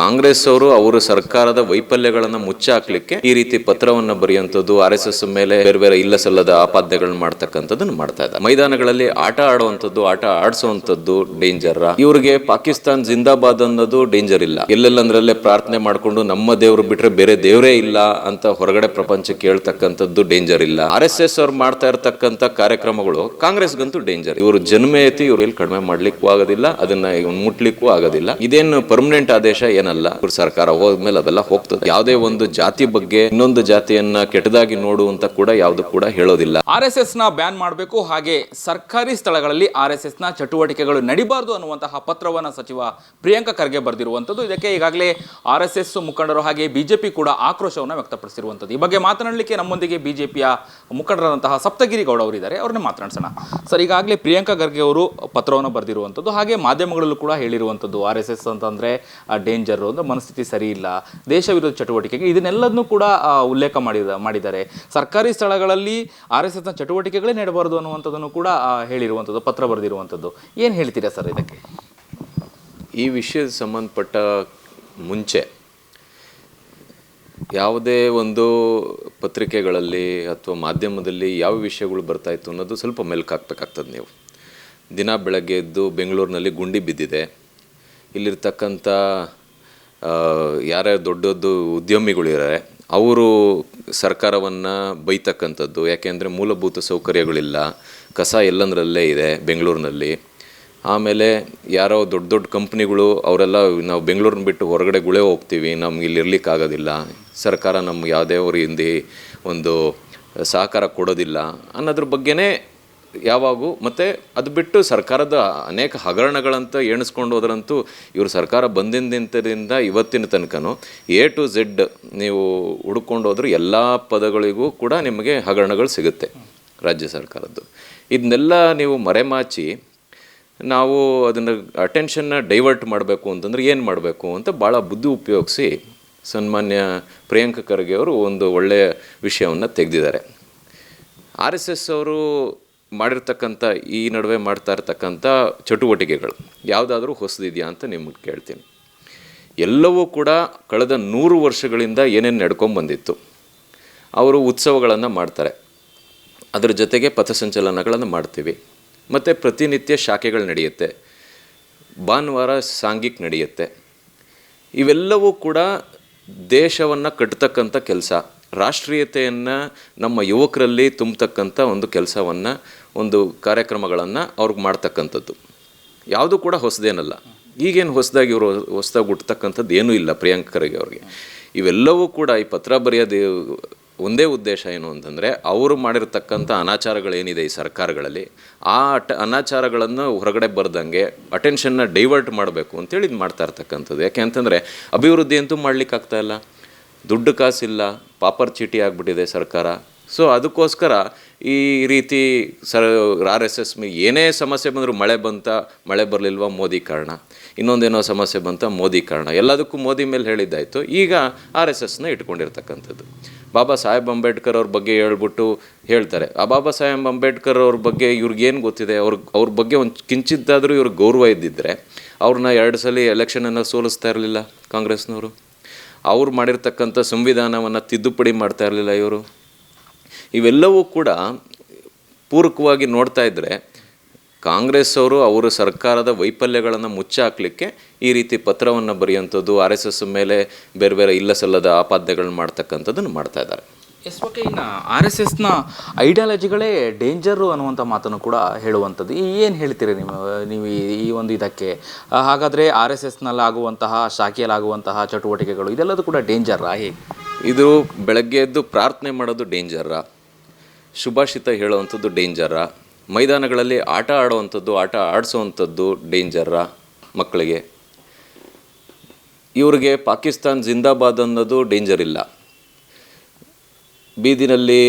ಕಾಂಗ್ರೆಸ್ ಅವರು ಅವರ ಸರ್ಕಾರದ ವೈಫಲ್ಯಗಳನ್ನ ಮುಚ್ಚಾಕ್ಲಿಕ್ಕೆ ಈ ರೀತಿ ಪತ್ರವನ್ನ ಬರೆಯುವಂಥದ್ದು ಆರ್ ಎಸ್ ಎಸ್ ಮೇಲೆ ಬೇರೆ ಬೇರೆ ಇಲ್ಲ ಸಲ್ಲದ ಆಪಾದ್ಯಗಳನ್ನ ಮಾಡ್ತಕ್ಕಂಥದ್ದನ್ನ ಮಾಡ್ತಾ ಇದ್ದಾರೆ. ಮೈದಾನಗಳಲ್ಲಿ ಆಟ ಆಡುವಂಥದ್ದು, ಆಟ ಆಡಿಸುವಂಥದ್ದು ಡೇಂಜರ್ ಇವರಿಗೆ ಪಾಕಿಸ್ತಾನ್ ಜಿಂದಾಬಾದ್ ಅನ್ನೋದು ಡೇಂಜರ್ ಇಲ್ಲ. ಎಲ್ಲೆಲ್ಲಂದ್ರಲ್ಲೇ ಪ್ರಾರ್ಥನೆ ಮಾಡ್ಕೊಂಡು ನಮ್ಮ ದೇವರು ಬಿಟ್ರೆ ಬೇರೆ ದೇವರೇ ಇಲ್ಲ ಅಂತ ಹೊರಗಡೆ ಪ್ರಪಂಚಕ್ಕೆ ಹೇಳ್ತಕ್ಕಂಥದ್ದು ಡೇಂಜರ್ ಇಲ್ಲ. ಆರ್ ಎಸ್ ಎಸ್ ಅವ್ರು ಮಾಡ್ತಾ ಇರತಕ್ಕಂಥ ಕಾರ್ಯಕ್ರಮಗಳು ಕಾಂಗ್ರೆಸ್ಗಂತೂ ಡೇಂಜರ್ ಇವರು ಜನ್ಮ ಐತಿ ಇವ್ರು ಕಡಿಮೆ ಮಾಡ್ಲಿಕ್ಕೂ ಆಗೋದಿಲ್ಲ, ಅದನ್ನ ಮುಟ್ಲಿಕ್ಕೂ ಆಗೋದಿಲ್ಲ. ಇದೇನು ಪರ್ಮನೆಂಟ್ ಆದೇಶ? ಏನಲ್ಲ ಸರ್ಕಾರ ಹೋದ್ಮೇಲೆ ಅದೆಲ್ಲ ಹೋಗ್ತದೆ. ಯಾವುದೇ ಒಂದು ಜಾತಿ ಬಗ್ಗೆ ಇನ್ನೊಂದು ಜಾತಿಯನ್ನ ಕೆಟ್ಟದಾಗಿ ನೋಡುವಂತ ಕೂಡ ಯಾವುದು ಕೂಡ ಹೇಳೋದಿಲ್ಲ. ಆರ್ ಎಸ್ ಎಸ್ನ ಬ್ಯಾನ್ ಮಾಡಬೇಕು, ಹಾಗೆ ಸರ್ಕಾರಿ ಸ್ಥಳಗಳಲ್ಲಿ ಆರ್ ಎಸ್ ಎಸ್ನ ಚಟುವಟಿಕೆಗಳು ನಡಿಬಾರ್ದು ಅನ್ನುವಂತಹ ಪತ್ರವನ್ನ ಸಚಿವ ಪ್ರಿಯಾಂಕ ಖರ್ಗೆ ಬರೆದಿರುವಂತದ್ದು ಇದಕ್ಕೆ ಈಗಾಗಲೇ ಆರ್ ಎಸ್ ಎಸ್ ಮುಖಂಡರು ಹಾಗೆ ಬಿಜೆಪಿ ಕೂಡ ಆಕ್ರೋಶವನ್ನು ವ್ಯಕ್ತಪಡಿಸಿರುವಂತದ್ದು ಈ ಬಗ್ಗೆ ಮಾತನಾಡಲಿಕ್ಕೆ ನಮ್ಮೊಂದಿಗೆ ಬಿಜೆಪಿಯ ಮುಖಂಡರಾದಂತಹ ಸಪ್ತಗಿರಿ ಗೌಡ ಅವರಿದ್ದಾರೆ ಅವ್ರನ್ನ ಮಾತನಾಡಿಸೋಣ. ಸರ್, ಈಗಾಗಲೇ ಪ್ರಿಯಾಂಕಾ ಖರ್ಗೆ ಅವರು ಪತ್ರವನ್ನು ಬರೆದಿರುವಂತದ್ದು ಹಾಗೆ ಮಾಧ್ಯಮಗಳಲ್ಲೂ ಕೂಡ ಹೇಳಿರುವಂತದ್ದು ಆರ್ ಎಸ್ ಎಸ್ ಅಂತಂದ್ರೆ ಡೇಂಜರು ಅಂದರೆ ಮನಸ್ಥಿತಿ ಸರಿ ಇಲ್ಲ, ದೇಶ ವಿರೋಧ ಚಟುವಟಿಕೆಗೆ ಇದನ್ನೆಲ್ಲದನ್ನು ಕೂಡ ಉಲ್ಲೇಖ ಮಾಡಿದ, ಮಾಡಿದ್ದಾರೆ. ಸರ್ಕಾರಿ ಸ್ಥಳಗಳಲ್ಲಿ ಆರ್ ಎಸ್ ಎಸ್ನ ಚಟುವಟಿಕೆಗಳೇ ನೆಡಬಾರ್ದು ಅನ್ನುವಂಥದ್ದನ್ನು ಕೂಡ ಹೇಳಿರುವಂಥದ್ದು, ಪತ್ರ ಬರೆದಿರುವಂಥದ್ದು. ಏನು ಹೇಳ್ತೀರಾ ಸರ್ ಇದಕ್ಕೆ? ಈ ವಿಷಯದ ಸಂಬಂಧಪಟ್ಟ ಮುಂಚೆ ಯಾವುದೇ ಒಂದು ಪತ್ರಿಕೆಗಳಲ್ಲಿ ಅಥವಾ ಮಾಧ್ಯಮದಲ್ಲಿ ಯಾವ ವಿಷಯಗಳು ಬರ್ತಾ ಇತ್ತು ಅನ್ನೋದು ಸ್ವಲ್ಪ ಮೆಲ್ಕು ಹಾಕ್ಬೇಕಾಗ್ತದೆ ನೀವು. ದಿನ ಬೆಳಗ್ಗೆ ಎದ್ದು ಬೆಂಗಳೂರಿನಲ್ಲಿ ಗುಂಡಿ ಬಿದ್ದಿದೆ. ಇಲ್ಲಿರ್ತಕ್ಕಂಥ ಆ, ಯಾರ್ಯಾರು ದೊಡ್ಡ ದೊಡ್ಡ ಉದ್ಯಮಿಗಳಿದ್ದಾರೆ ಅವರು ಸರ್ಕಾರವನ್ನು ಬೈತಕ್ಕಂಥದ್ದು ಯಾಕೆಂದರೆ ಮೂಲಭೂತ ಸೌಕರ್ಯಗಳಿಲ್ಲ ಕಸ ಎಲ್ಲಂದ್ರಲ್ಲೇ ಇದೆ ಬೆಂಗಳೂರಿನಲ್ಲಿ. ಆಮೇಲೆ ಯಾರೋ ದೊಡ್ಡ ದೊಡ್ಡ ಕಂಪ್ನಿಗಳು ಅವರೆಲ್ಲ ನಾವು ಬೆಂಗಳೂರನ್ನ ಬಿಟ್ಟು ಹೊರಗಡೆ ಗುಳೆ ಹೋಗ್ತೀವಿ ನಮ್ಗೆ ಇಲ್ಲಿ ಇರಲಿಕ್ಕಾಗೋದಿಲ್ಲ ಸರ್ಕಾರ ನಮ್ಗೆ ಯಾವುದೇ ಅವ್ರ ಹಿಂದೆ ಒಂದು ಸಹಕಾರ ಕೊಡೋದಿಲ್ಲ ಅನ್ನೋದ್ರ ಬಗ್ಗೆನೇ ಯಾವಾಗೂ, ಮತ್ತು ಅದು ಬಿಟ್ಟು ಸರ್ಕಾರದ ಅನೇಕ ಹಗರಣಗಳಂತ ಎಣಿಸ್ಕೊಂಡು ಹೋದ್ರಂತೂ ಇವರು ಸರ್ಕಾರ ಬಂದಿಂದಿಂತದಿಂದ ಇವತ್ತಿನ ತನಕನೂ ಎ ಟು ಝೆಡ್ ನೀವು ಹುಡ್ಕೊಂಡು ಹೋದ್ರೆ ಎಲ್ಲ ಪದಗಳಿಗೂ ಕೂಡ ನಿಮಗೆ ಹಗರಣಗಳು ಸಿಗುತ್ತೆ ರಾಜ್ಯ ಸರ್ಕಾರದ್ದು. ಇದನ್ನೆಲ್ಲ ನೀವು ಮರೆಮಾಚಿ, ನಾವು ಅದನ್ನು ಅಟೆನ್ಷನ್ನ ಡೈವರ್ಟ್ ಮಾಡಬೇಕು ಅಂತಂದ್ರೆ ಏನು ಮಾಡಬೇಕು ಅಂತ ಭಾಳ ಬುದ್ಧಿ ಉಪಯೋಗಿಸಿ ಸನ್ಮಾನ್ಯ ಪ್ರಿಯಾಂಕ ಖರ್ಗೆ ಅವರು ಒಂದು ಒಳ್ಳೆಯ ವಿಷಯವನ್ನು ತೆಗೆದಿದ್ದಾರೆ. ಆರ್ ಎಸ್ ಎಸ್ ಅವರು ಮಾಡಿರ್ತಕ್ಕಂಥ, ಈ ನಡುವೆ ಮಾಡ್ತಾ ಇರ್ತಕ್ಕಂಥ ಚಟುವಟಿಕೆಗಳು ಯಾವುದಾದ್ರೂ ಹೊಸದಿದೆಯಾ ಅಂತ ನಿಮಗೆ ಕೇಳ್ತೀನಿ. ಎಲ್ಲವೂ ಕೂಡ ಕಳೆದ ನೂರು ವರ್ಷಗಳಿಂದ ಏನೇನು ನಡ್ಕೊಂಬಂದಿತ್ತು ಅವರು ಉತ್ಸವಗಳನ್ನು ಮಾಡ್ತಾರೆ. ಅದರ ಜೊತೆಗೆ ಪಥಸಂಚಲನಗಳನ್ನು ಮಾಡ್ತೀವಿ. ಮತ್ತು ಪ್ರತಿನಿತ್ಯ ಶಾಖೆಗಳು ನಡೆಯುತ್ತೆ, ಭಾನುವಾರ ಸಾಂಘಿಕ್ ನಡೆಯುತ್ತೆ. ಇವೆಲ್ಲವೂ ಕೂಡ ದೇಶವನ್ನು ಕಟ್ಟತಕ್ಕಂಥ ಕೆಲಸ. ರಾಷ್ಟ್ರೀಯತೆಯನ್ನು ನಮ್ಮ ಯುವಕರಲ್ಲಿ ತುಂಬತಕ್ಕಂಥ ಒಂದು ಕೆಲಸವನ್ನು, ಒಂದು ಕಾರ್ಯಕ್ರಮಗಳನ್ನು ಅವ್ರಿಗೆ ಮಾಡ್ತಕ್ಕಂಥದ್ದು. ಯಾವುದು ಕೂಡ ಹೊಸದೇನಲ್ಲ. ಈಗೇನು ಹೊಸದಾಗಿ ಇವರು ಹೊಸದಾಗಿ ಹುಟ್ಟತಕ್ಕಂಥದ್ದು ಏನೂ ಇಲ್ಲ ಪ್ರಿಯಾಂಕ ಖರ್ಗೆ ಅವ್ರಿಗೆ. ಇವೆಲ್ಲವೂ ಕೂಡ ಈ ಪತ್ರ ಬರೆಯೋದು ಒಂದೇ ಉದ್ದೇಶ ಏನು ಅಂತಂದರೆ, ಅವರು ಮಾಡಿರತಕ್ಕಂಥ ಅನಾಚಾರಗಳೇನಿದೆ ಈ ಸರ್ಕಾರಗಳಲ್ಲಿ, ಆ ಅಟ, ಅನಾಚಾರಗಳನ್ನು ಹೊರಗಡೆ ಬರ್ದಂಗೆ ಅಟೆನ್ಷನ್ನ ಡೈವರ್ಟ್ ಮಾಡಬೇಕು ಅಂತೇಳಿ ಇದು ಮಾಡ್ತಾ ಇರ್ತಕ್ಕಂಥದ್ದು. ಯಾಕೆ ಅಂತಂದರೆ, ಅಭಿವೃದ್ಧಿ ಅಂತೂ ಮಾಡ್ಲಿಕ್ಕಾಗ್ತಾ ಇಲ್ಲ. ದುಡ್ಡು ಕಾಸಿಲ್ಲ, ಪಾಪರ್ ಚೀಟಿ ಆಗಿಬಿಟ್ಟಿದೆ ಸರ್ಕಾರ. ಸೊ ಅದಕ್ಕೋಸ್ಕರ ಈ ರೀತಿ ಸರ್ ಆರ್ ಎಸ್ ಎಸ್ ಏನೇ ಸಮಸ್ಯೆ ಬಂದರೂ ಮಳೆ ಬಂತ, ಮಳೆ ಬರಲಿಲ್ವ ಮೋದಿ ಕಾರಣ. ಇನ್ನೊಂದೇನೋ ಸಮಸ್ಯೆ ಬಂತ ಮೋದಿ ಕಾರಣ. ಎಲ್ಲದಕ್ಕೂ ಮೋದಿ ಮೇಲೆ ಹೇಳಿದ್ದಾಯಿತು. ಈಗ ಆರ್ ಎಸ್ ಎಸ್ನ ಇಟ್ಕೊಂಡಿರ್ತಕ್ಕಂಥದ್ದು. ಬಾಬಾ ಸಾಹೇಬ್ ಅಂಬೇಡ್ಕರ್ ಅವ್ರ ಬಗ್ಗೆ ಹೇಳ್ಬಿಟ್ಟು ಹೇಳ್ತಾರೆ. ಆ ಬಾಬಾ ಸಾಹೇಬ್ ಅಂಬೇಡ್ಕರ್ ಅವ್ರ ಬಗ್ಗೆ ಇವ್ರಿಗೇನು ಗೊತ್ತಿದೆ? ಅವ್ರ ಅವ್ರ ಬಗ್ಗೆ ಒಂದು ಕಿಂಚಿತ್ತಾದರೂ ಇವ್ರಿಗೆ ಗೌರವ ಇದ್ದಿದ್ದರೆ ಅವ್ರನ್ನ ಎರಡು ಸಲ ಎಲೆಕ್ಷನನ್ನು ಸೋಲಿಸ್ತಾ ಇರಲಿಲ್ಲ ಕಾಂಗ್ರೆಸ್ನವರು. ಅವ್ರು ಮಾಡಿರ್ತಕ್ಕಂಥ ಸಂವಿಧಾನವನ್ನು ತಿದ್ದುಪಡಿ ಮಾಡ್ತಾ ಇರಲಿಲ್ಲ ಇವರು. ಇವೆಲ್ಲವೂ ಕೂಡ ಪೂರಕವಾಗಿ ನೋಡ್ತಾ ಇದ್ದರೆ ಕಾಂಗ್ರೆಸ್ ಅವರು ಅವರ ಸರ್ಕಾರದ ವೈಫಲ್ಯಗಳನ್ನು ಮುಚ್ಚಾಕಲಿಕ್ಕೆ ಈ ರೀತಿ ಪತ್ರವನ್ನು ಬರೆಯುವಂಥದ್ದು, ಆರ್ ಎಸ್ ಮೇಲೆ ಬೇರೆ ಬೇರೆ ಇಲ್ಲ ಸಲ್ಲದ ಆಪಾದ್ಯಗಳನ್ನ ಮಾಡ್ತಕ್ಕಂಥದ್ದನ್ನು ಮಾಡ್ತಾ ಇದ್ದಾರೆ. ಎಸ್ ಓಕೆ ಇನ್ನು ಆರ್ ಎಸ್ ಎಸ್ನ ಐಡಿಯಾಲಜಿಗಳೇ ಡೇಂಜರು ಅನ್ನುವಂಥ ಮಾತನ್ನು ಕೂಡ ಹೇಳುವಂಥದ್ದು. ಏನು ಹೇಳ್ತೀರಿ ನೀವು ನೀವು ಈ- ಒಂದು ಇದಕ್ಕೆ? ಹಾಗಾದರೆ ಆರ್ ಎಸ್ ಎಸ್ನಲ್ಲಾಗುವಂತಹ ಶಾಖೆಯಲ್ಲಾಗುವಂತಹ ಚಟುವಟಿಕೆಗಳು, ಇದೆಲ್ಲದೂ ಕೂಡ ಡೇಂಜರಾ ಹೇಗೆ? ಇದು ಬೆಳಗ್ಗೆ ಎದ್ದು ಪ್ರಾರ್ಥನೆ ಮಾಡೋದು ಡೇಂಜರ. ಶುಭಾಷಿತ ಹೇಳುವಂಥದ್ದು ಡೇಂಜರ. ಮೈದಾನಗಳಲ್ಲಿ ಆಟ ಆಡುವಂಥದ್ದು, ಆಟ ಆಡಿಸುವಂಥದ್ದು ಡೇಂಜರ ಮಕ್ಕಳಿಗೆ. ಇವ್ರಿಗೆ ಪಾಕಿಸ್ತಾನ್ ಜಿಂದಾಬಾದ್ ಅನ್ನೋದು ಡೇಂಜರ್ ಇಲ್ಲ ಬೀದಿನಲ್ಲಿ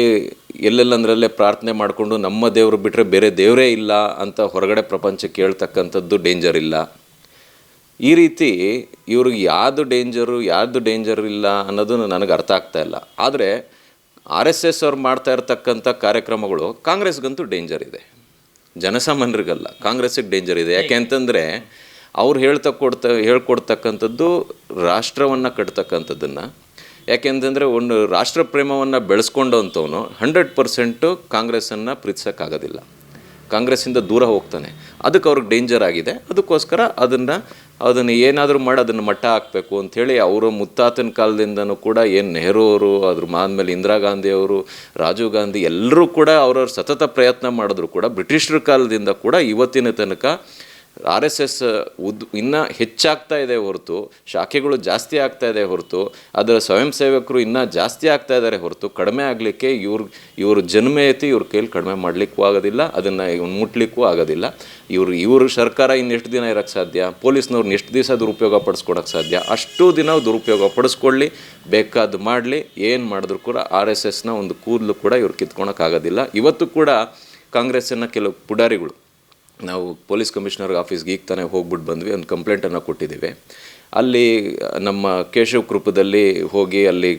ಎಲ್ಲೆಲ್ಲಂದ್ರಲ್ಲೇ ಪ್ರಾರ್ಥನೆ ಮಾಡಿಕೊಂಡು ನಮ್ಮ ದೇವರು ಬಿಟ್ಟರೆ ಬೇರೆ ದೇವರೇ ಇಲ್ಲ ಅಂತ ಹೊರಗಡೆ ಪ್ರಪಂಚಕ್ಕೆ ಹೇಳ್ತಕ್ಕಂಥದ್ದು ಡೇಂಜರ್ ಇಲ್ಲ. ಈ ರೀತಿ ಇವ್ರಿಗೆ ಯಾವುದು ಡೇಂಜರು ಯಾವುದು ಡೇಂಜರ್ ಇಲ್ಲ ಅನ್ನೋದು ನನಗೆ ಅರ್ಥ ಆಗ್ತಾ ಇಲ್ಲ. ಆದರೆ ಆರ್ ಎಸ್ ಎಸ್ ಅವ್ರು ಮಾಡ್ತಾ ಇರತಕ್ಕಂಥ ಕಾರ್ಯಕ್ರಮಗಳು ಕಾಂಗ್ರೆಸ್ಗಂತೂ ಡೇಂಜರ್ ಇದೆ. ಜನಸಾಮಾನ್ಯರಿಗಲ್ಲ, ಕಾಂಗ್ರೆಸ್ಸಿಗೆ ಡೇಂಜರ್ ಇದೆ. ಯಾಕೆ ಅಂತಂದರೆ ಅವ್ರು ಹೇಳ್ತಾ ಕೊಡ್ತಾ ಹೇಳ್ಕೊಡ್ತಕ್ಕಂಥದ್ದು ರಾಷ್ಟ್ರವನ್ನು ಕಟ್ತಕ್ಕಂಥದ್ದನ್ನು ಯಾಕೆಂತಂದರೆ ಒಂದು ರಾಷ್ಟ್ರ ಪ್ರೇಮವನ್ನು ಬೆಳೆಸ್ಕೊಂಡಂಥವನು ಹಂಡ್ರೆಡ್ ಪರ್ಸೆಂಟು ಕಾಂಗ್ರೆಸ್ಸನ್ನು ಪ್ರೀತಿಸೋಕ್ಕಾಗೋದಿಲ್ಲ. ಕಾಂಗ್ರೆಸ್ಸಿಂದ ದೂರ ಹೋಗ್ತಾನೆ. ಅದಕ್ಕೆ ಅವ್ರಿಗೆ ಡೇಂಜರ್ ಆಗಿದೆ. ಅದಕ್ಕೋಸ್ಕರ ಅದನ್ನು ಅದನ್ನು ಏನಾದರೂ ಮಾಡಿ, ಅದನ್ನು ಮಟ್ಟ ಹಾಕಬೇಕು ಅಂಥೇಳಿ ಅವರ ಮುತ್ತಾತನ ಕಾಲದಿಂದನೂ ಕೂಡ ಏನು ನೆಹರು ಅವರು, ಅದ್ರ ಆದಮೇಲೆ ಇಂದಿರಾ ಗಾಂಧಿ ಅವರು, ರಾಜೀವ್ ಗಾಂಧಿ ಎಲ್ಲರೂ ಕೂಡ ಅವ್ರವ್ರ ಸತತ ಪ್ರಯತ್ನ ಮಾಡಿದ್ರು ಕೂಡ. ಬ್ರಿಟಿಷರ ಕಾಲದಿಂದ ಕೂಡ ಇವತ್ತಿನ ತನಕ ಆರ್ ಎಸ್ ಎಸ್ ಉದ್ ಇನ್ನೂ ಹೆಚ್ಚಾಗ್ತಾ ಇದೆ ಹೊರತು, ಶಾಖೆಗಳು ಜಾಸ್ತಿ ಆಗ್ತಾ ಇದೆ ಹೊರತು, ಅದರ ಸ್ವಯಂ ಸೇವಕರು ಇನ್ನೂ ಜಾಸ್ತಿ ಆಗ್ತಾ ಇದ್ದಾರೆ ಹೊರತು ಕಡಿಮೆ ಆಗಲಿಕ್ಕೆ ಇವ್ರ ಇವ್ರ ಜನ್ಮ ಐತಿ ಇವ್ರ ಕೈಲಿ ಕಡಿಮೆ ಮಾಡಲಿಕ್ಕೂ ಆಗೋದಿಲ್ಲ, ಅದನ್ನು ಮುಟ್ಲಿಕ್ಕೂ ಆಗೋದಿಲ್ಲ. ಇವರು ಇವರು ಸರ್ಕಾರ ಇನ್ನೆಷ್ಟು ದಿನ ಇರೋಕ್ಕೆ ಸಾಧ್ಯ? ಪೊಲೀಸ್ನವ್ರನ್ನ ಎಷ್ಟು ದಿವಸ ದುರುಪಯೋಗ ಪಡಿಸ್ಕೊಡೋಕ್ಕೆ ಸಾಧ್ಯ? ಅಷ್ಟು ದಿನ ದುರುಪಯೋಗ ಪಡಿಸ್ಕೊಳ್ಳಿ ಬೇಕಾದ್ದು ಮಾಡಲಿ, ಏನು ಮಾಡಿದ್ರು ಕೂಡ ಆರ್ ಎಸ್ ಎಸ್ನ ಒಂದು ಕೂದಲು ಕೂಡ ಇವ್ರು ಕಿತ್ಕೊಳಕ್ಕಾಗೋದಿಲ್ಲ ಇವತ್ತು ಕೂಡ ಕಾಂಗ್ರೆಸ್ಸಿನ ಕೆಲವು ಪುಡಾರಿಗಳು ನಾವು ಪೊಲೀಸ್ ಕಮಿಷನರ್ ಆಫೀಸ್ಗೆ ಈಗ ತಾನೇ ಹೋಗ್ಬಿಟ್ಟು ಬಂದ್ವಿ, ಒಂದು ಕಂಪ್ಲೇಂಟನ್ನು ಕೊಟ್ಟಿದ್ದೀವಿ. ಅಲ್ಲಿ ನಮ್ಮ ಕೇಶವ್ ಕೃಪದಲ್ಲಿ ಹೋಗಿ ಅಲ್ಲಿ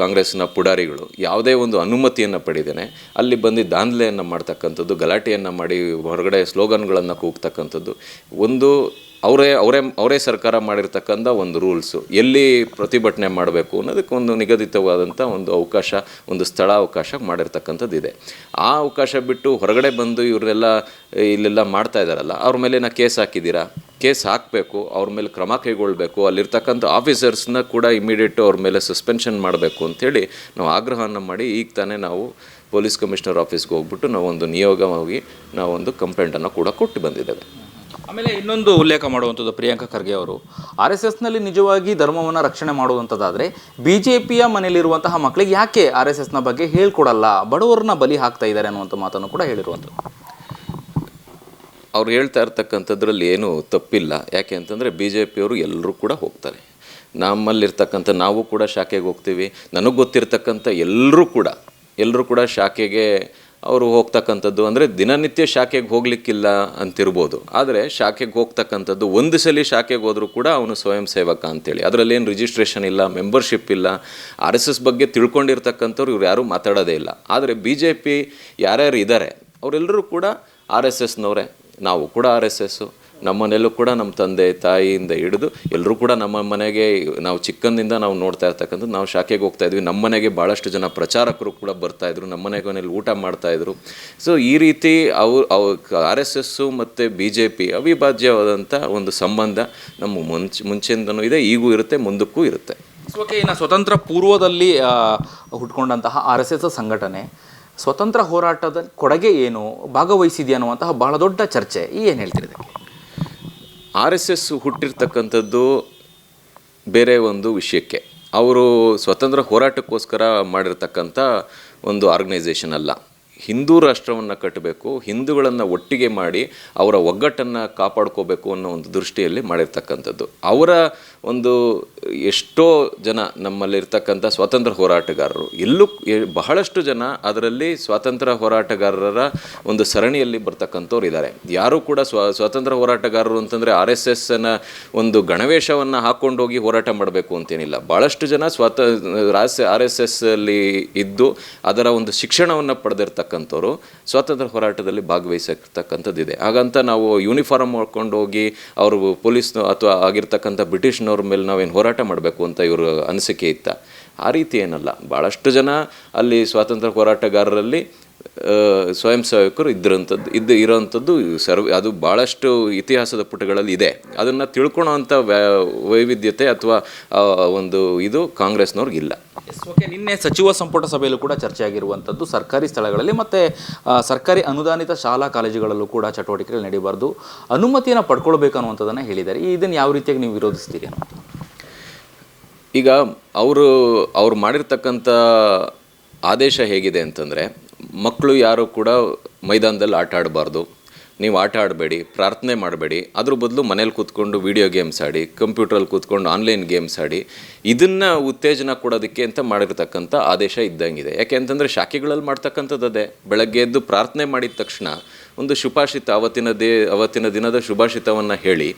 ಕಾಂಗ್ರೆಸ್ನ ಪುಡಾರಿಗಳು ಯಾವುದೇ ಒಂದು ಅನುಮತಿಯನ್ನು ಪಡೆದೇನೆ, ಅಲ್ಲಿ ಬಂದು ದಾಂಧಲೆಯನ್ನು ಮಾಡ್ತಕ್ಕಂಥದ್ದು, ಗಲಾಟೆಯನ್ನು ಮಾಡಿ, ಹೊರಗಡೆ ಸ್ಲೋಗನ್ಗಳನ್ನು ಕೂಗ್ತಕ್ಕಂಥದ್ದು, ಒಂದು ಅವರೇ ಅವರೇ ಅವರೇ ಸರ್ಕಾರ ಮಾಡಿರ್ತಕ್ಕಂಥ ಒಂದು ರೂಲ್ಸು. ಎಲ್ಲಿ ಪ್ರತಿಭಟನೆ ಮಾಡಬೇಕು ಅನ್ನೋದಕ್ಕೆ ಒಂದು ನಿಗದಿತವಾದಂಥ ಒಂದು ಅವಕಾಶ, ಒಂದು ಸ್ಥಳ ಅವಕಾಶ ಮಾಡಿರ್ತಕ್ಕಂಥದ್ದು ಇದೆ. ಆ ಅವಕಾಶ ಬಿಟ್ಟು ಹೊರಗಡೆ ಬಂದು ಇವರೆಲ್ಲ ಇಲ್ಲೆಲ್ಲ ಮಾಡ್ತಾ ಇದ್ದಾರಲ್ಲ, ಅವ್ರ ಮೇಲೆ ನಾ ಕೇಸ್ ಹಾಕಿದ್ದೀರಾ? ಕೇಸ್ ಹಾಕಬೇಕು, ಅವ್ರ ಮೇಲೆ ಕ್ರಮ ಕೈಗೊಳ್ಳಬೇಕು ಅಲ್ಲಿರ್ತಕ್ಕಂಥ ಆಫೀಸರ್ಸ್ನ ಕೂಡ ಇಮಿಡಿಯೇಟ್ ಅವ್ರ ಮೇಲೆ ಸಸ್ಪೆನ್ಷನ್ ಮಾಡಬೇಕು ಅಂಥೇಳಿ ನಾವು ಆಗ್ರಹವನ್ನು ಮಾಡಿ ಈಗ ತಾನೇ ನಾವು ಪೊಲೀಸ್ ಕಮಿಷನರ್ ಆಫೀಸ್ಗೆ ಹೋಗ್ಬಿಟ್ಟು ನಾವೊಂದು ಒಂದು ನಿಯೋಗವಾಗಿ ನಾವೊಂದು ಕಂಪ್ಲೇಂಟನ್ನು ಕೂಡ ಕೊಟ್ಟು ಬಂದಿದ್ದೇವೆ. ಆಮೇಲೆ ಇನ್ನೊಂದು ಉಲ್ಲೇಖ ಮಾಡುವಂಥದ್ದು ಪ್ರಿಯಾಂಕಾ ಖರ್ಗೆ ಅವರು. ಆರ್ ಎಸ್ ಎಸ್ನಲ್ಲಿ ನಿಜವಾಗಿ ಧರ್ಮವನ್ನು ರಕ್ಷಣೆ ಮಾಡುವಂಥದ್ದಾದರೆ ಬಿ ಜೆ ಪಿಯ ಮನೆಯಲ್ಲಿರುವಂತಹ ಮಕ್ಕಳಿಗೆ ಯಾಕೆ ಆರ್ ಎಸ್ ಎಸ್ನ ಬಗ್ಗೆ ಹೇಳ್ಕೊಡಲ್ಲ, ಬಡವರನ್ನ ಬಲಿ ಹಾಕ್ತಾ ಇದ್ದಾರೆ ಅನ್ನುವಂಥ ಮಾತನ್ನು ಕೂಡ ಹೇಳಿರುವಂಥದ್ದು. ಅವ್ರು ಹೇಳ್ತಾ ಇರ್ತಕ್ಕಂಥದ್ರಲ್ಲಿ ಏನೂ ತಪ್ಪಿಲ್ಲ. ಯಾಕೆ ಅಂತಂದರೆ ಬಿ ಜೆ ಪಿಯವರು ಎಲ್ಲರೂ ಕೂಡ ಹೋಗ್ತಾರೆ. ನಮ್ಮಲ್ಲಿರ್ತಕ್ಕಂಥ ನಾವು ಕೂಡ ಶಾಖೆಗೆ ಹೋಗ್ತೀವಿ. ನನಗೆ ಗೊತ್ತಿರ್ತಕ್ಕಂಥ ಎಲ್ಲರೂ ಕೂಡ ಎಲ್ಲರೂ ಕೂಡ ಶಾಖೆಗೆ ಅವರು ಹೋಗ್ತಕ್ಕಂಥದ್ದು ಅಂದರೆ ದಿನನಿತ್ಯ ಶಾಖೆಗೆ ಹೋಗ್ಲಿಕ್ಕಿಲ್ಲ ಅಂತಿರ್ಬೋದು. ಆದರೆ ಶಾಖೆಗೆ ಹೋಗ್ತಕ್ಕಂಥದ್ದು ಒಂದು ಸಲ ಶಾಖೆಗೆ ಹೋದರೂ ಕೂಡ ಅವನು ಸ್ವಯಂ ಸೇವಕ ಅಂತೇಳಿ. ಅದರಲ್ಲೇನು ರಿಜಿಸ್ಟ್ರೇಷನ್ ಇಲ್ಲ ಮೆಂಬರ್ಶಿಪ್ ಇಲ್ಲ. ಆರ್ ಎಸ್ ಎಸ್ ಬಗ್ಗೆ ತಿಳ್ಕೊಂಡಿರ್ತಕ್ಕಂಥವ್ರು ಇವ್ರು ಯಾರೂ ಮಾತಾಡೋದೇ ಇಲ್ಲ. ಆದರೆ ಬಿ ಜೆ ಪಿ ಯಾರ್ಯಾರು ಇದ್ದಾರೆ ಅವರೆಲ್ಲರೂ ಕೂಡ ಆರ್ ಎಸ್ ಎಸ್ನವರೇ ನಾವು ಕೂಡ ಆರ್ ಎಸ್ ಎಸ್ಸು ನಮ್ಮನೆಯಲ್ಲೂ ಕೂಡ ನಮ್ಮ ತಂದೆ, ತಾಯಿಯಿಂದ ಹಿಡಿದು ಎಲ್ಲರೂ ಕೂಡ ನಮ್ಮ ಮನೆಗೆ ನಾವು ಚಿಕ್ಕಂದಿಂದ ನಾವು ನೋಡ್ತಾ ಇರ್ತಕ್ಕಂಥದ್ದು, ನಾವು ಶಾಖೆಗೆ ಹೋಗ್ತಾ ಇದ್ವಿ. ನಮ್ಮ ಮನೆಗೆ ಭಾಳಷ್ಟು ಜನ ಪ್ರಚಾರಕರು ಕೂಡ ಬರ್ತಾಯಿದ್ರು ನಮ್ಮ ಮನೆಗೆ ಮನೇಲಿ ಊಟ ಮಾಡ್ತಾಯಿದ್ರು ಸೊ ಈ ರೀತಿ ಅವ್ರು ಅವ್ ಆರ್ ಎಸ್ ಎಸ್ಸು ಮತ್ತು ಬಿ ಜೆ ಪಿ ಅವಿಭಾಜ್ಯವಾದಂಥ ಒಂದು ಸಂಬಂಧ ನಮ್ಮ ಮುಂಚೆ ಮುಂಚೆಯಿಂದನೂ ಇದೆ, ಈಗೂ ಇರುತ್ತೆ, ಮುಂದಕ್ಕೂ ಇರುತ್ತೆ. ಓಕೆ ಇನ್ನು ಸ್ವತಂತ್ರ ಪೂರ್ವದಲ್ಲಿ ಹುಟ್ಕೊಂಡಂತಹ ಆರ್ ಎಸ್ ಎಸ್ ಸಂಘಟನೆ, ಸ್ವತಂತ್ರ ಹೋರಾಟದ ಕೊಡುಗೆ ಏನು, ಭಾಗವಹಿಸಿದೆಯಾ ಅನ್ನುವಂತಹ ಬಹಳ ದೊಡ್ಡ ಚರ್ಚೆ. ಏನು ಹೇಳ್ತೀರಿ ಆರ್ ಎಸ್ ಎಸ್ ಹುಟ್ಟಿರ್ತಕ್ಕಂಥದ್ದು ಬೇರೆ ಒಂದು ವಿಷಯಕ್ಕೆ. ಅವರು ಸ್ವತಂತ್ರ ಹೋರಾಟಕ್ಕೋಸ್ಕರ ಮಾಡಿರ್ತಕ್ಕಂಥ ಒಂದು ಆರ್ಗನೈಸೇಷನ್ ಅಲ್ಲ. ಹಿಂದೂ ರಾಷ್ಟ್ರವನ್ನು ಕಟ್ಟಬೇಕು, ಹಿಂದೂಗಳನ್ನು ಒಟ್ಟಿಗೆ ಮಾಡಿ ಅವರ ಒಗ್ಗಟ್ಟನ್ನು ಕಾಪಾಡ್ಕೋಬೇಕು ಅನ್ನೋ ಒಂದು ದೃಷ್ಟಿಯಲ್ಲಿ ಮಾಡಿರ್ತಕ್ಕಂಥದ್ದು. ಅವರ ಒಂದು ಎಷ್ಟೋ ಜನ ನಮ್ಮಲ್ಲಿರ್ತಕ್ಕಂಥ ಸ್ವಾತಂತ್ರ್ಯ ಹೋರಾಟಗಾರರು, ಎಲ್ಲೂ ಬಹಳಷ್ಟು ಜನ ಅದರಲ್ಲಿ ಸ್ವಾತಂತ್ರ್ಯ ಹೋರಾಟಗಾರರ ಒಂದು ಸರಣಿಯಲ್ಲಿ ಬರ್ತಕ್ಕಂಥವ್ರು ಇದ್ದಾರೆ. ಯಾರೂ ಕೂಡ ಸ್ವ, ಸ್ವಾತಂತ್ರ್ಯ ಹೋರಾಟಗಾರರು ಅಂತಂದರೆ ಆರ್ ಎಸ್ ಎಸ್ನ ಒಂದು ಗಣವೇಶವನ್ನು ಹಾಕ್ಕೊಂಡೋಗಿ ಹೋರಾಟ ಮಾಡಬೇಕು ಅಂತೇನಿಲ್ಲ. ಭಾಳಷ್ಟು ಜನ ಸ್ವಾತ ರಾಸ್ ಆರ್ ಎಸ್ ಎಸ್ ಅಲ್ಲಿ ಇದ್ದು ಅದರ ಒಂದು ಶಿಕ್ಷಣವನ್ನು ಪಡೆದಿರ್ತಕ್ಕಂಥವ್ರು ಸ್ವಾತಂತ್ರ್ಯ ಹೋರಾಟದಲ್ಲಿ ಭಾಗವಹಿಸಿರ್ತಕ್ಕಂಥದ್ದಿದೆ ಹಾಗಂತ ನಾವು ಯೂನಿಫಾರ್ಮ್ ಮಾಡ್ಕೊಂಡು ಹೋಗಿ ಅವರು ಪೊಲೀಸ್ನ ಅಥವಾ ಆಗಿರ್ತಕ್ಕಂಥ ಬ್ರಿಟಿಷ್ನವ್ರ ಮೇಲೆ ನಾವೇನು ಹೋರಾಟ ಮಾಡಬೇಕು ಅಂತ ಇವರು ಅನಿಸಿಕೆ ಇತ್ತ. ಆ ರೀತಿ ಏನಲ್ಲ. ಭಾಳಷ್ಟು ಜನ ಅಲ್ಲಿ ಸ್ವಾತಂತ್ರ್ಯ ಹೋರಾಟಗಾರರಲ್ಲಿ ಸ್ವಯಂ ಸೇವಕರು ಇದ್ದಿರೋಂಥದ್ದು ಇದ್ದು ಇರೋವಂಥದ್ದು ಸರ್ವ್ ಅದು ಭಾಳಷ್ಟು ಇತಿಹಾಸದ ಪುಟಗಳಲ್ಲಿ ಇದೆ. ಅದನ್ನು ತಿಳ್ಕೊಳೋವಂಥ ವ್ಯಾ- ವೈವಿಧ್ಯತೆ ಅಥವಾ ಒಂದು ಇದು ಕಾಂಗ್ರೆಸ್ನವ್ರಿಗೆ ಇಲ್ಲ. ಎಸ್ ಓಕೆ ನಿನ್ನೆ ಸಚಿವ ಸಂಪುಟ ಸಭೆಯಲ್ಲೂ ಕೂಡ ಚರ್ಚೆ ಆಗಿರುವಂಥದ್ದು ಸರ್ಕಾರಿ ಸ್ಥಳಗಳಲ್ಲಿ ಮತ್ತು ಸರ್ಕಾರಿ ಅನುದಾನಿತ ಶಾಲಾ ಕಾಲೇಜುಗಳಲ್ಲೂ ಕೂಡ ಚಟುವಟಿಕೆಗಳು ನಡೀಬಾರ್ದು. ಅನುಮತಿಯನ್ನು ಪಡ್ಕೊಳ್ಬೇಕು ಅನ್ನುವಂಥದ್ದನ್ನು ಹೇಳಿದ್ದಾರೆ. ಇದನ್ನು ಯಾವ ರೀತಿಯಾಗಿ ನೀವು ವಿರೋಧಿಸ್ತೀರಿ ಅನ್ನೋದು? ಈಗ ಅವರು ಅವ್ರು ಮಾಡಿರ್ತಕ್ಕಂಥ ಆದೇಶ ಹೇಗಿದೆ ಅಂತಂದರೆ ಮಕ್ಕಳು ಯಾರು ಕೂಡ ಮೈದಾನದಲ್ಲಿ ಆಟ ಆಡಬಾರ್ದು. ನೀವು ಆಟ ಆಡಬೇಡಿ, ಪ್ರಾರ್ಥನೆ ಮಾಡಬೇಡಿ. ಅದ್ರ ಬದಲು ಮನೇಲಿ ಕೂತ್ಕೊಂಡು ವಿಡಿಯೋ ಗೇಮ್ಸ್ ಆಡಿ ಕಂಪ್ಯೂಟ್ರಲ್ಲಿ ಕೂತ್ಕೊಂಡು ಆನ್ಲೈನ್ ಗೇಮ್ಸ್ ಆಡಿ, ಇದನ್ನು ಉತ್ತೇಜನ ಕೊಡೋದಕ್ಕೆ ಅಂತ ಮಾಡಿರ್ತಕ್ಕಂಥ ಆದೇಶ ಇದ್ದಂಗಿದೆ. ಯಾಕೆ ಅಂತಂದರೆ ಶಾಖೆಗಳಲ್ಲಿ ಮಾಡ್ತಕ್ಕಂಥದ್ದು ಅದೇ. ಬೆಳಗ್ಗೆ ಎದ್ದು ಪ್ರಾರ್ಥನೆ ಮಾಡಿದ ತಕ್ಷಣ ಒಂದು ಶುಭಾಷಿತ ಅವತ್ತಿನ ದೇ, ಅವತ್ತಿನ ದಿನದ ಶುಭಾಷಿತವನ್ನು ಹೇಳಿ,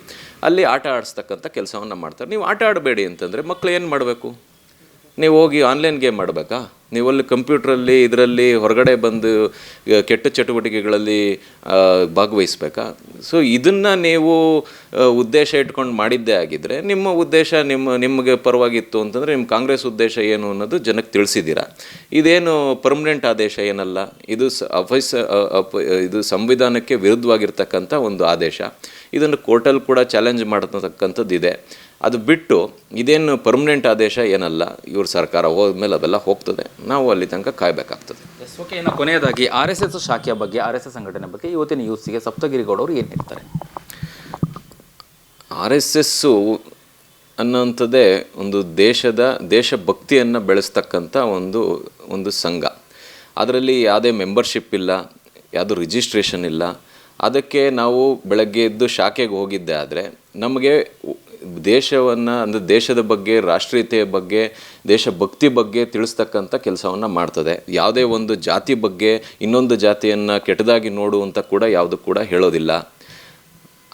ಅಲ್ಲಿ ಆಟ ಆಡಿಸ್ತಕ್ಕಂಥ ಕೆಲಸವನ್ನು ಮಾಡ್ತಾರೆ. ನೀವು ಆಟ ಆಡಬೇಡಿ ಅಂತಂದರೆ ಮಕ್ಕಳು ಏನು ಮಾಡಬೇಕು? ನೀವು ಹೋಗಿ ಆನ್ಲೈನ್ ಗೇಮ್ ಮಾಡಬೇಕಾ? ನೀವು ಅಲ್ಲಿ ಕಂಪ್ಯೂಟ್ರಲ್ಲಿ ಇದರಲ್ಲಿ ಹೊರಗಡೆ ಬಂದು ಕೆಟ್ಟ ಚಟುವಟಿಕೆಗಳಲ್ಲಿ ಭಾಗವಹಿಸ್ಬೇಕಾ? ಸೊ ಇದನ್ನು ನೀವು ಉದ್ದೇಶ ಇಟ್ಕೊಂಡು ಮಾಡಿದ್ದೇ ಆಗಿದ್ದರೆ ನಿಮ್ಮ ಉದ್ದೇಶ ನಿಮ್ಮ, ನಿಮಗೆ ಪರವಾಗಿತ್ತು ಅಂತಂದರೆ ನಿಮ್ಮ ಕಾಂಗ್ರೆಸ್ ಉದ್ದೇಶ ಏನು ಅನ್ನೋದು ಜನಕ್ಕೆ ತಿಳಿಸಿದ್ದೀರಾ ಇದೇನು ಪರ್ಮನೆಂಟ್ ಆದೇಶ ಏನಲ್ಲ, ಇದು ಸ ಇದು ಸಂವಿಧಾನಕ್ಕೆ ವಿರುದ್ಧವಾಗಿರ್ತಕ್ಕಂಥ ಒಂದು ಆದೇಶ. ಇದನ್ನು ಕೋರ್ಟಲ್ಲಿ ಕೂಡ ಚಾಲೆಂಜ್ ಮಾಡತಕ್ಕಂಥದ್ದು ಇದೆ ಅದು ಬಿಟ್ಟು ಇದೇನು ಪರ್ಮನೆಂಟ್ ಆದೇಶ ಏನಲ್ಲ ಇವ್ರ ಸರ್ಕಾರ ಹೋದ್ಮೇಲೆ ಅವೆಲ್ಲ ಹೋಗ್ತದೆ. ನಾವು ಅಲ್ಲಿ ತನಕ ಕಾಯಬೇಕಾಗ್ತದೆ. ಓಕೆ ಇನ್ನು ಕೊನೆಯದಾಗಿ ಆರ್ ಎಸ್ ಎಸ್ ಶಾಖೆಯ ಬಗ್ಗೆ ಆರ್ ಎಸ್ ಎಸ್ ಸಂಘಟನೆ ಬಗ್ಗೆ ಇವತ್ತಿನ ಯೂತ್ಸಿಗೆ ಸಿಗೆ ಗೌಡ ಅವರು ಏನು ಹೇಳ್ತಾರೆ? ಆರ್ ಎಸ್ ಎಸ್ಸು ಅನ್ನೋಂಥದ್ದೇ ಒಂದು ದೇಶದ ದೇಶಭಕ್ತಿಯನ್ನು ಬೆಳೆಸ್ತಕ್ಕಂಥ ಒಂದು ಒಂದು ಸಂಘ. ಅದರಲ್ಲಿ ಯಾವುದೇ ಮೆಂಬರ್ಶಿಪ್ ಇಲ್ಲ ಯಾವುದೂ ರಿಜಿಸ್ಟ್ರೇಷನ್ ಇಲ್ಲ. ಅದಕ್ಕೆ ನಾವು ಬೆಳಗ್ಗೆ ಎದ್ದು ಶಾಖೆಗೆ ಹೋಗಿದ್ದೆ ಆದರೆ ನಮಗೆ ದೇಶವನ್ನು, ಅಂದರೆ ದೇಶದ ಬಗ್ಗೆ, ರಾಷ್ಟ್ರೀಯತೆಯ ಬಗ್ಗೆ, ದೇಶಭಕ್ತಿ ಬಗ್ಗೆ ತಿಳಿಸ್ತಕ್ಕಂಥ ಕೆಲಸವನ್ನು ಮಾಡ್ತದೆ. ಯಾವುದೇ ಒಂದು ಜಾತಿ ಬಗ್ಗೆ, ಇನ್ನೊಂದು ಜಾತಿಯನ್ನು ಕೆಟ್ಟದಾಗಿ ನೋಡುವಂಥ ಕೂಡ ಯಾವುದು ಕೂಡ ಹೇಳೋದಿಲ್ಲ.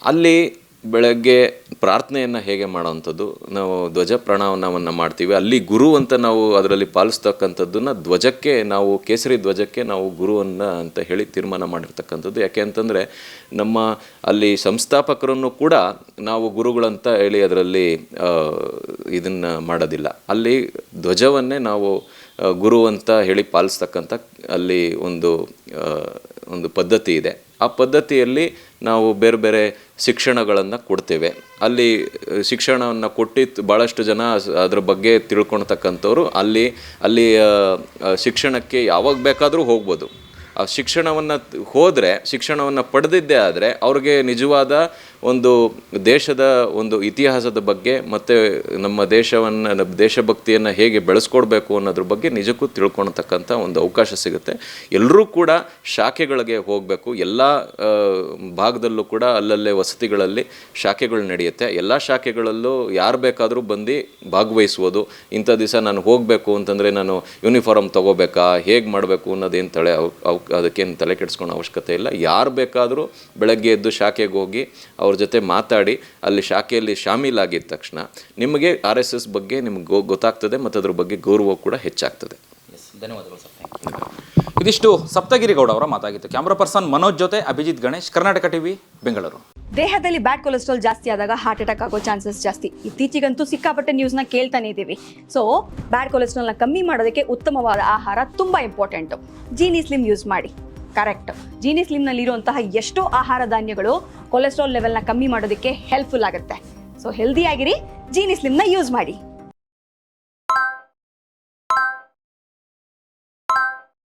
ಅಲ್ಲಿ ಬೆಳಗ್ಗೆ ಪ್ರಾರ್ಥನೆಯನ್ನು ಹೇಗೆ ಮಾಡೋವಂಥದ್ದು? ನಾವು ಧ್ವಜ ಪ್ರಣಾಮವನ್ನು ಮಾಡ್ತೀವಿ. ಅಲ್ಲಿ ಗುರು ಅಂತ ನಾವು ಅದರಲ್ಲಿ ಪಾಲಿಸ್ತಕ್ಕಂಥದ್ದನ್ನ ಧ್ವಜಕ್ಕೆ ನಾವು, ಕೇಸರಿ ಧ್ವಜಕ್ಕೆ ನಾವು ಗುರುವನ್ನು ಅಂತ ಹೇಳಿ ತೀರ್ಮಾನ ಮಾಡಿರ್ತಕ್ಕಂಥದ್ದು. ಯಾಕೆ ಅಂತಂದರೆ ನಮ್ಮ ಅಲ್ಲಿ ಸಂಸ್ಥಾಪಕರನ್ನು ಕೂಡ ನಾವು ಗುರುಗಳಂತ ಹೇಳಿ ಅದರಲ್ಲಿ ಇದನ್ನು ಮಾಡೋದಿಲ್ಲ. ಅಲ್ಲಿ ಧ್ವಜವನ್ನೇ ನಾವು ಗುರು ಅಂತ ಹೇಳಿ ಪಾಲಿಸ್ತಕ್ಕಂಥ ಅಲ್ಲಿ ಒಂದು ಒಂದು ಪದ್ಧತಿ ಇದೆ. ಆ ಪದ್ಧತಿಯಲ್ಲಿ ನಾವು ಬೇರೆ ಬೇರೆ ಶಿಕ್ಷಣಗಳನ್ನು ಕೊಡ್ತೇವೆ. ಅಲ್ಲಿ ಶಿಕ್ಷಣವನ್ನು ಕೊಟ್ಟಿದ್ದು ಭಾಳಷ್ಟು ಜನ ಅದರ ಬಗ್ಗೆ ತಿಳ್ಕೊಳ್ತಕ್ಕಂಥವ್ರು. ಅಲ್ಲಿ ಅಲ್ಲಿ ಶಿಕ್ಷಣಕ್ಕೆ ಯಾವಾಗ ಬೇಕಾದರೂ ಹೋಗ್ಬೋದು. ಆ ಶಿಕ್ಷಣವನ್ನು ಹೋದರೆ, ಶಿಕ್ಷಣವನ್ನು ಪಡೆದಿದ್ದೇ ಆದರೆ ಅವ್ರಿಗೆ ನಿಜವಾದ ಒಂದು ದೇಶದ ಒಂದು ಇತಿಹಾಸದ ಬಗ್ಗೆ ಮತ್ತು ನಮ್ಮ ದೇಶವನ್ನು ದೇಶಭಕ್ತಿಯನ್ನು ಹೇಗೆ ಬೆಳೆಸ್ಕೊಡ್ಬೇಕು ಅನ್ನೋದ್ರ ಬಗ್ಗೆ ನಿಜಕ್ಕೂ ತಿಳ್ಕೊಳ್ತಕ್ಕಂಥ ಒಂದು ಅವಕಾಶ ಸಿಗುತ್ತೆ. ಎಲ್ಲರೂ ಕೂಡ ಶಾಖೆಗಳಿಗೆ ಹೋಗಬೇಕು. ಎಲ್ಲ ಭಾಗದಲ್ಲೂ ಕೂಡ ಅಲ್ಲಲ್ಲೇ ವಸತಿಗಳಲ್ಲಿ ಶಾಖೆಗಳು ನಡೆಯುತ್ತೆ. ಎಲ್ಲ ಶಾಖೆಗಳಲ್ಲೂ ಯಾರು ಬೇಕಾದರೂ ಬಂದು ಭಾಗವಹಿಸುವುದು ಇಂಥ ದಿವಸ ನಾನು ಹೋಗಬೇಕು ಅಂತಂದರೆ ನಾನು ಯೂನಿಫಾರ್ಮ್ ತೊಗೋಬೇಕಾ? ಹೇಗೆ ಮಾಡಬೇಕು ಅನ್ನೋದೇನು ತಳೆ ಅವ್- ಅದಕ್ಕೇನು ತಲೆ ಕೆಡಿಸ್ಕೊಳೋ ಅವಶ್ಯಕತೆ ಇಲ್ಲ. ಯಾರು ಬೇಕಾದರೂ ಬೆಳಗ್ಗೆ ಎದ್ದು ಶಾಖೆಗೆ ಹೋಗಿ ಅವ್ರ ಜೊತೆ ಮಾತಾಡಿ, ಅಲ್ಲಿ ಶಾಖೆಯಲ್ಲಿ ಶಾಮೀಲಾಗಿದ್ದ ತಕ್ಷಣ ನಿಮಗೆ ಆರ್ ಎಸ್ ಬಗ್ಗೆ ನಿಮ್ಗೆ ಗೊತ್ತಾಗ್ತದೆ ಮತ್ತು ಅದ್ರ ಬಗ್ಗೆ ಗೌರವ ಕೂಡ ಹೆಚ್ಚಾಗ್ತದೆ. ಧನ್ಯವಾದಗಳು ಸರ್. ಇದಿಷ್ಟು ಸಪ್ತಗಿರಿ ಗೌಡ ಅವರ ಮಾತಾಗಿತ್ತು. ಕ್ಯಾಮ್ರಾ ಪರ್ಸನ್ ಮನೋಜ್ ಜೊತೆ ಅಭಿಜಿತ್ ಗಣೇಶ್, ಕರ್ನಾಟಕ ಟಿವಿ, ಬೆಂಗಳೂರು. ದೇಹದಲ್ಲಿ ಬ್ಯಾಡ್ ಕೊಲೆಸ್ಟ್ರಾಲ್ ಜಾಸ್ತಿ ಆದಾಗ ಹಾರ್ಟ್ ಅಟ್ಯಾಕ್ ಆಗೋ ಚಾನ್ಸಸ್ ಜಾಸ್ತಿ. ಇತ್ತೀಚೆಗಂತೂ ಸಿಕ್ಕಾಪಟ್ಟೆ ನ್ಯೂಸ್ನ ಕೇಳ್ತಾನೆ ಇದ್ದೀವಿ. ಸೊ ಬ್ಯಾಡ್ ಕೊಲೆಸ್ಟ್ರಾಲ್ನ ಕಮ್ಮಿ ಮಾಡೋದಕ್ಕೆ ಉತ್ತಮವಾದ ಆಹಾರ ತುಂಬ ಇಂಪಾರ್ಟೆಂಟು ಜೀನಿ ಸ್ಲಿಮ್ ಯೂಸ್ ಮಾಡಿ. ಕರೆಕ್ಟ್ ಜೀನಿ ಸ್ಲಿಮ್ನಲ್ಲಿರುವಂತಹ ಎಷ್ಟೋ ಆಹಾರ ಧಾನ್ಯಗಳು ಕೊಲೆಸ್ಟ್ರಾಲ್ ಲೆವೆಲ್ನ ಕಮ್ಮಿ ಮಾಡೋದಕ್ಕೆ ಹೆಲ್ಪ್ಫುಲ್ ಆಗುತ್ತೆ. ಸೊ ಹೆಲ್ದಿ ಆಗಿರಿ, ಜೀನಿ ಸ್ಲಿಮ್ನ ಯೂಸ್ ಮಾಡಿ.